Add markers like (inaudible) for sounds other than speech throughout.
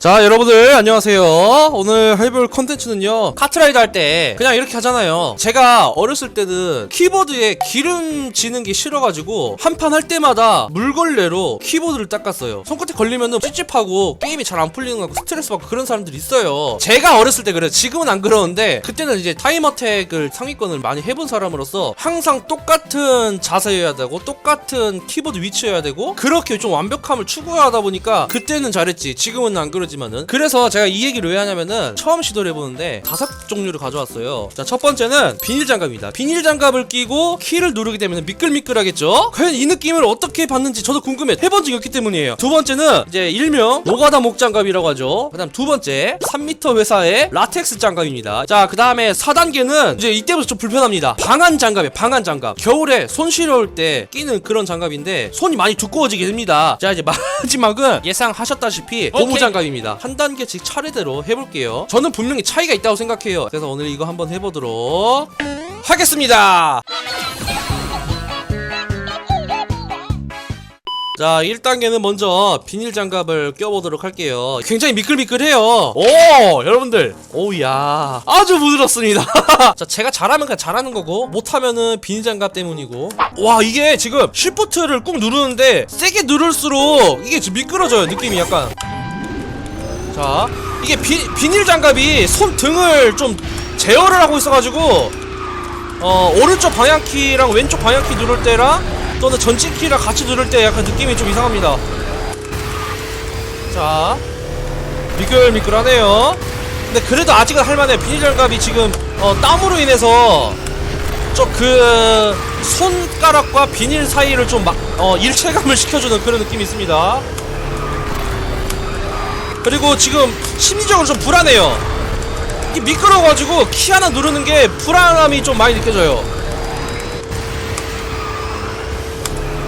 자 여러분들 안녕하세요. 오늘 해볼 컨텐츠는요 카트라이드 할 때 그냥 이렇게 하잖아요. 제가 어렸을 때는 키보드에 기름 지는 게 싫어가지고 한 판 할 때마다 물걸레로 키보드를 닦았어요. 손끝에 걸리면은 찝찝하고 게임이 잘 안 풀리는 거 같고 스트레스 받고 그런 사람들이 있어요. 제가 어렸을 때 그래요. 지금은 안 그러는데 그때는 이제 타임어택을 상위권을 많이 해본 사람으로서 항상 똑같은 자세여야 되고 똑같은 키보드 위치여야 되고 그렇게 좀 완벽함을 추구하다 보니까 그때는 잘했지. 지금은 안 그러지 만은. 그래서 제가 이 얘기를 왜 하냐면은 처음 시도를 해보는데 다섯 종류를 가져왔어요. 자 첫 번째는 비닐 장갑입니다. 비닐 장갑을 끼고 키를 누르게 되면 미끌미끌하겠죠? 과연 이 느낌을 어떻게 받는지 저도 궁금해. 해본 적이 없기 때문이에요. 두 번째는 이제 일명 노가다 목 장갑이라고 하죠. 그 다음 두 번째 3m 회사의 라텍스 장갑입니다. 자 그 다음에 4단계는 이제 이때부터 좀 불편합니다. 방한 장갑이에요. 방한 장갑. 겨울에 손 시려울 때 끼는 그런 장갑인데 손이 많이 두꺼워지게 됩니다. 자 이제 (laughs) 마지막은 예상하셨다시피 고무. 장갑입니다 한 단계씩 차례대로 해볼게요. 저는 분명히 차이가 있다고 생각해요. 그래서 오늘 이거 한번 해보도록 하겠습니다. 자 1단계는 먼저 비닐 장갑을 껴보도록 할게요. 굉장히 미끌미끌해요. 오 여러분들. 오우야. 아주 부드럽습니다. (laughs) 자 제가 잘하면 그냥 잘하는 거고 못하면은 비닐 장갑 때문이고. 와 이게 지금 쉬프트를 꾹 누르는데 세게 누를수록 이게 미끄러져요 느낌이 약간 자 이게 비, 비닐 장갑이 손 등을 좀 제어를 하고 있어가지고 어 오른쪽 방향키랑 왼쪽 방향키 누를 때랑 또는 전진키랑 같이 누를 때 약간 느낌이 좀 이상합니다. 자 미끌미끌하네요. 근데 그래도 아직은 할만해. 비닐 장갑이 지금 어, 땀으로 인해서 좀그 손가락과 비닐 사이를 좀 막, 어, 일체감을 (laughs) 시켜주는 그런 느낌이 있습니다 그리고 지금 심리적으로 좀 불안해요. 이게 미끄러워가지고 키 하나 누르는 게 불안함이 좀 많이 느껴져요.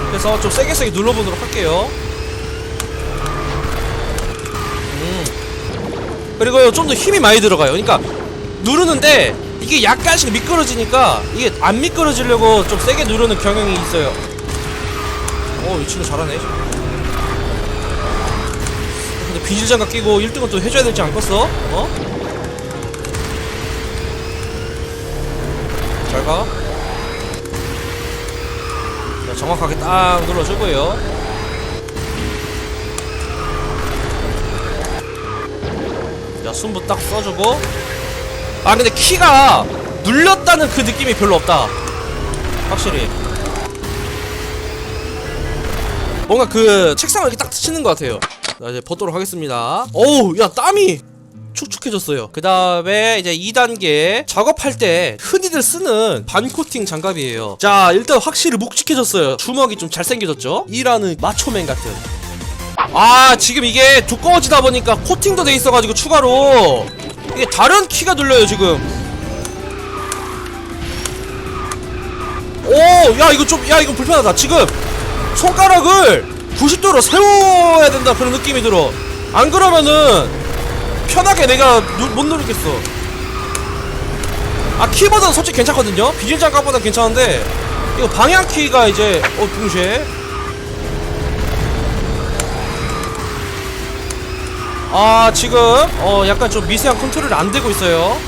그래서 좀 세게 세게 눌러보도록 할게요. 음. 그리고 좀 더 힘이 많이 들어가요. 그러니까 누르는데 이게 약간씩 미끄러지니까 이게 안 미끄러지려고 좀 세게 누르는 경향이 있어요. 어 이 친구 잘하네 근데 비닐장갑 끼고 1등은 또 해줘야 되지 않겠어? 어? 잘 가. 자, 정확하게 딱 눌러주고요. 자, 숨부 딱 써주고. 아, 근데 키가 눌렸다는 그 느낌이 별로 없다. 확실히. 뭔가 그 책상을 이렇게 딱 치는 것 같아요. 자, 이제 벗도록 하겠습니다. 어우, 야, 땀이! 축축해졌어요. 그 다음에 이제 2단계 작업할 때 흔히들 쓰는 반코팅 장갑이에요. 자, 일단 확실히 묵직해졌어요. 주먹이 좀 잘생겨졌죠? 일하는 마초맨 같은. 아, 지금 이게 두꺼워지다 보니까 코팅도 돼 있어가지고 추가로 이게 다른 키가 눌려요, 지금. 오, 야, 이거 좀, 야, 이거 불편하다. 지금 손가락을 90도로 세워야 된다 그런 느낌이 들어. 안 그러면은 편하게 내가 누, 못 누르겠어. 아 키보드는 솔직히 괜찮거든요. 비닐 장갑보다 괜찮은데 이거 방향 키가 이제 어 동시에 아 지금 어 약간 좀 미세한 컨트롤이 안 되고 있어요.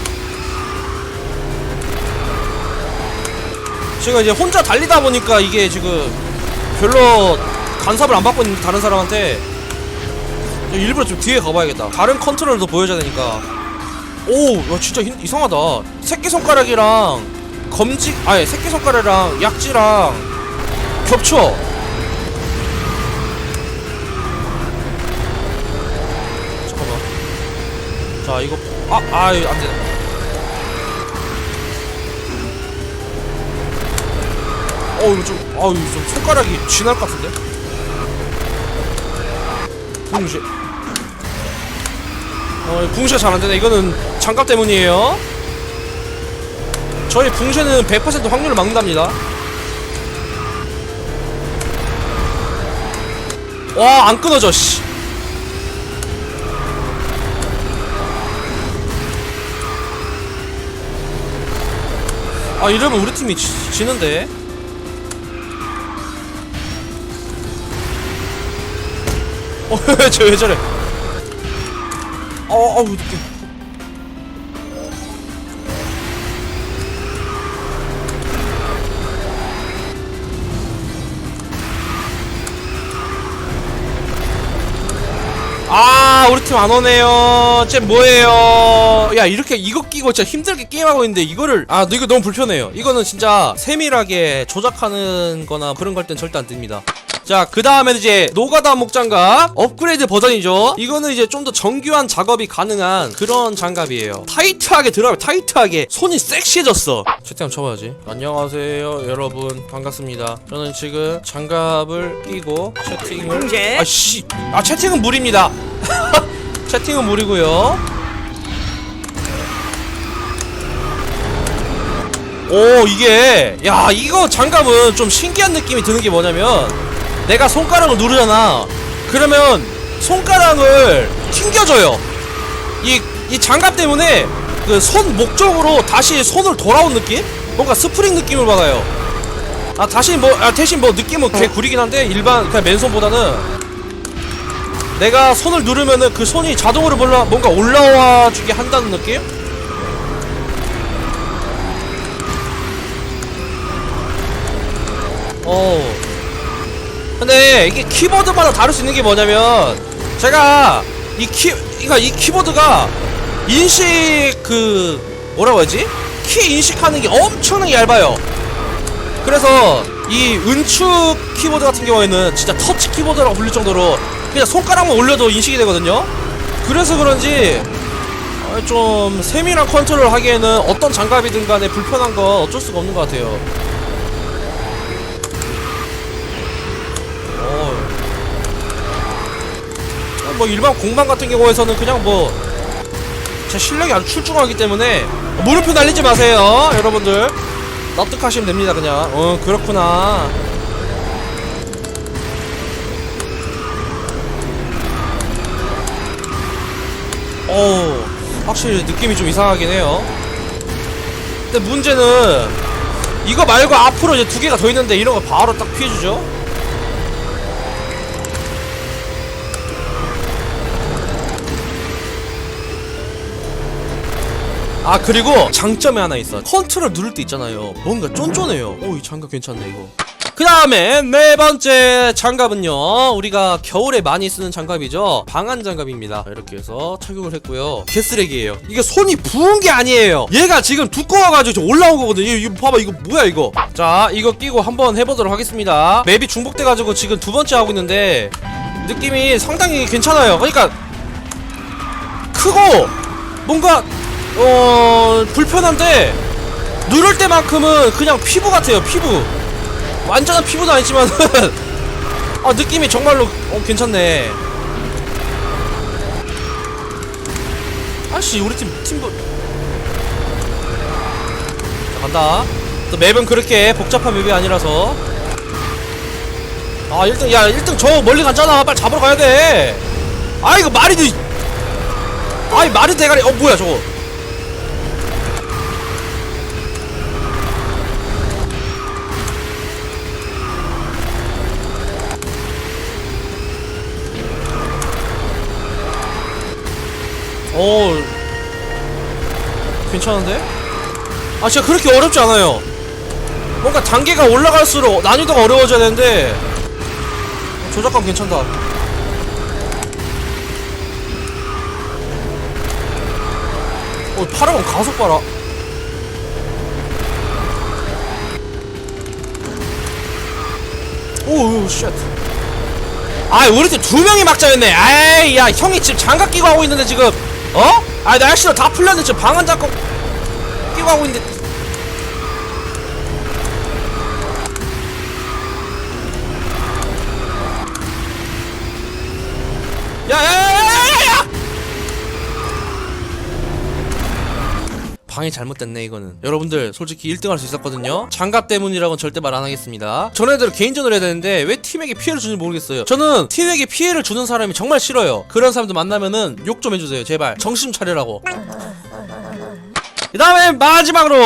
제가 이제 혼자 달리다 보니까 이게 지금 별로 간섭을 안 받고 있는 다른 사람한테 일부러 좀 뒤에 가봐야겠다. 다른 컨트롤도 보여줘야 되니까. 오, 야, 진짜 힘- 이상하다. 새끼손가락이랑 검지, 아니, 새끼손가락이랑 약지랑 겹쳐. 잠깐만. 자, 이거, 아, 아, 이거 안 되네. 어, 이거 좀, 아, 이거 좀 손가락이 쥐날 것 같은데? 붕쉐. 어, 붕쉐 잘 안되네. 이거는 장갑 때문이에요. 저희 붕쉐는 100% 확률을 막는답니다. 와, 안 끊어져, 씨. 아, 이러면 우리 팀이 지, 지는데. 어, 쟤왜 저래? 어, 어우, 느낌. 아, 우리 팀 안 오네요. 쟤 뭐예요? 야, 이렇게 이거 끼고 진짜 힘들게 게임하고 있는데 이거를 아, 이거 너무 불편해요. 이거는 진짜 세밀하게 조작하는 거나 그런 걸 땐 절대 안 뜹니다. 자, 그 다음에는 이제 노가다 목장갑 업그레이드 버전이죠. 이거는 이제 좀 더 정교한 작업이 가능한 그런 장갑이에요. 타이트하게 들어가면 타이트하게 손이 섹시해졌어. 채팅 한번 쳐봐야지. 안녕하세요, 여러분. 반갑습니다. 저는 지금 장갑을 끼고 채팅을. 공제. 아 씨, 아 채팅은 무리입니다. (laughs) 채팅은 무리고요. 오 이게 야 이거 장갑은 좀 신기한 느낌이 드는 게 뭐냐면 내가 손가락을 누르잖아 그러면 손가락을 튕겨줘요 이, 이 장갑 때문에 그 손 목적으로 다시 손을 돌아온 느낌? 뭔가 스프링 느낌을 받아요 아 다시 뭐 아, 대신 뭐 느낌은 개 구리긴 한데 일반 그냥 맨손보다는 내가 손을 누르면은 그 손이 자동으로 몰라 뭔가 올라와 주게 한다는 느낌? 어. 근데 이게 키보드마다 다를 수 있는 게 뭐냐면 제가 이 키, 그러니까 이 키보드가 인식 그 뭐라고 하지? 키 인식하는 게 엄청나게 얇아요. 그래서 이 은축 키보드 같은 경우에는 진짜 터치 키보드라고 불릴 정도로 그냥 손가락만 올려도 인식이 되거든요. 그래서 그런지 어, 좀 세밀한 컨트롤 하기에는 어떤 장갑이든 간에 불편한 건 어쩔 수가 없는 것 같아요. 뭐 일반 공방 같은 경우에서는 그냥 뭐 제 실력이 아주 출중하기 때문에 물음표 날리지 마세요 여러분들. 납득하시면 됩니다 그냥. 어 그렇구나. 어 확실히 느낌이 좀 이상하긴 해요. 근데 문제는 이거 말고 앞으로 이제 두 개가 더 있는데 이런 거 바로 딱 피해주죠 아 그리고 장점이 하나 있어. 컨트롤 누를 때 있잖아요. 뭔가 쫀쫀해요. 오 이 장갑 괜찮네 이거. 그 다음에 네 번째 장갑은요. 우리가 겨울에 많이 쓰는 장갑이죠. 방한 장갑입니다. 이렇게 해서 착용을 했고요. 개쓰레기예요. 이게 손이 부은 게 아니에요. 얘가 지금 두꺼워가지고 좀 올라온 거거든요. 이거 봐봐 이거 뭐야 이거? 자 이거 끼고 한번 해보도록 하겠습니다. 맵이 중복돼가지고 지금 두 번째 하고 있는데 느낌이 상당히 괜찮아요. 그러니까 크고 뭔가 어 불편한데 누를 때만큼은 그냥 피부 같아요 피부. 완전한 피부는 아니지만 (laughs) 아 느낌이 정말로 어, 괜찮네. 아씨 우리 팀 팀도. 자, 간다. 또 맵은 그렇게 복잡한 맵이 아니라서. 아 1등 야 1등 저 멀리 갔잖아. 빨리 잡으러 가야돼. 아 이거 말이 돼. 아이 말이 대가리. 어 뭐야 저거 오 괜찮은데? 아 진짜 그렇게 어렵지 않아요. 뭔가 단계가 올라갈수록 난이도가 어려워져야 되는데. 어, 조작감 괜찮다. 어 파라곤 가속 봐라. 오우 쉣. 아 우리 팀 두 명이 막자였네. 아이 야 형이 지금 장갑 끼고 하고 있는데 지금 어? 아 날씨로 다 풀렸는데 지금 방한 장갑 끼고 하고 있는데 야야야야야야 방이 잘못됐네 이거는. 여러분들 솔직히 1등 할 수 있었거든요. 장갑 때문이라고는 절대 말 안 하겠습니다. 전애들 개인전을 해야 되는데 왜 팀에게 피해를 주는지 모르겠어요. 저는 팀에게 피해를 주는 사람이 정말 싫어요. 그런 사람들 만나면은 욕 좀 해주세요 제발. 정신 좀 차리라고 그 다음에 마지막으로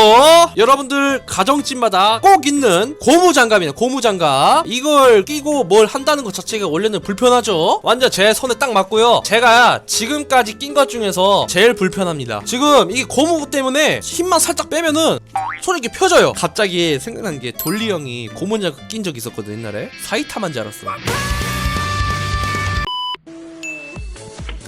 여러분들 가정집마다 꼭 있는 고무장갑이에요. 고무장갑. 이걸 끼고 뭘 한다는 것 자체가 원래는 불편하죠. 완전 제 손에 딱 맞고요. 제가 지금까지 낀 것 중에서 제일 불편합니다. 지금 이게 고무 때문에 힘만 살짝 빼면은 손이 이렇게 펴져요. 갑자기 생각나는 게 돌리 형이 고무장갑 낀적 있었거든 옛날에. 사이타만 줄 알았어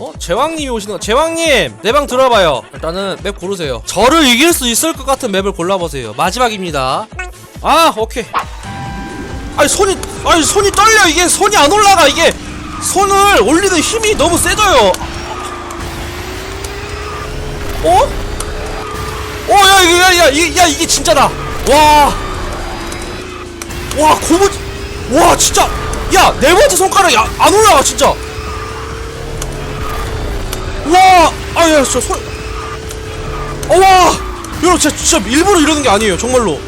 어? 제왕님이 오시는 거 제왕님 내 방 들어봐요 일단은 맵 고르세요 저를 이길 수 있을 것 같은 맵을 골라보세요 마지막입니다 아 오케이 아니 손이 아니 손이 떨려 이게 손이 안 올라가 이게 손을 올리는 힘이 너무 세져요 어? 어, 야, 이게, 야, 야, 이- 야, 이게 진짜다. 와. 와, 고무, 와, 진짜. 야, 네 번째 손가락이 아- 안 올라가, 진짜. 와, 아, 야, 저 손. 어, 와. 여러분, 진짜, 진짜 일부러 이러는 게 아니에요, 정말로.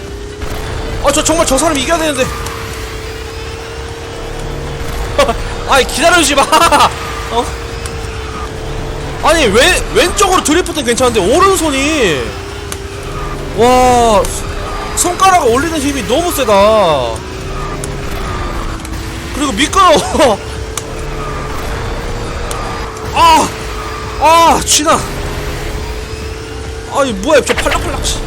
아, 저 정말 저 사람 이겨야 되는데. (laughs) 아니, 기다려주지 마. (laughs) 어? 아니, 왼, 왼쪽으로 드리프트는 괜찮은데, 오른손이. 와 손가락 올리는 힘이 너무 세다 그리고 미끄러워 (laughs) 아! 아 쥐나. 아니 뭐야 저 팔락팔락. 씨.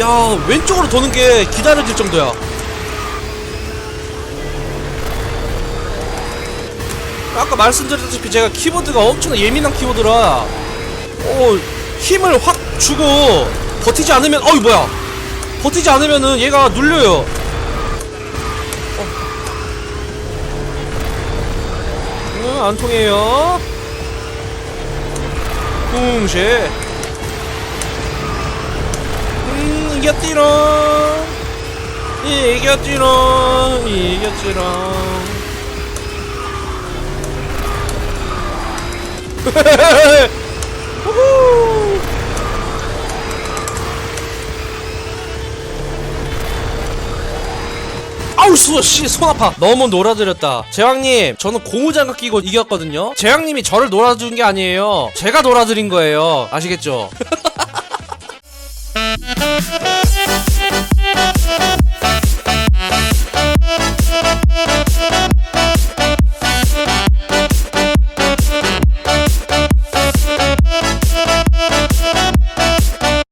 야 왼쪽으로 도는 게 기다려질 정도야. 아까 말씀드렸다시피 제가 키보드가 엄청나 예민한 키보드라 어, 힘을 확 주고 버티지 않으면 어이 뭐야. 버티지 않으면은 얘가 눌려요 어. 응, 안 통해요. 웅쉐 음 이겼지롱. 이겼지롱. 이겼지롱. (laughs) 우후 아우 씨, 손 아파. 너무 놀아드렸다. 제왕님, 저는 고무장갑 끼고 이겼거든요. 제왕님이 저를 놀아준 게 아니에요. 제가 놀아드린 거예요. 아시겠죠? (laughs)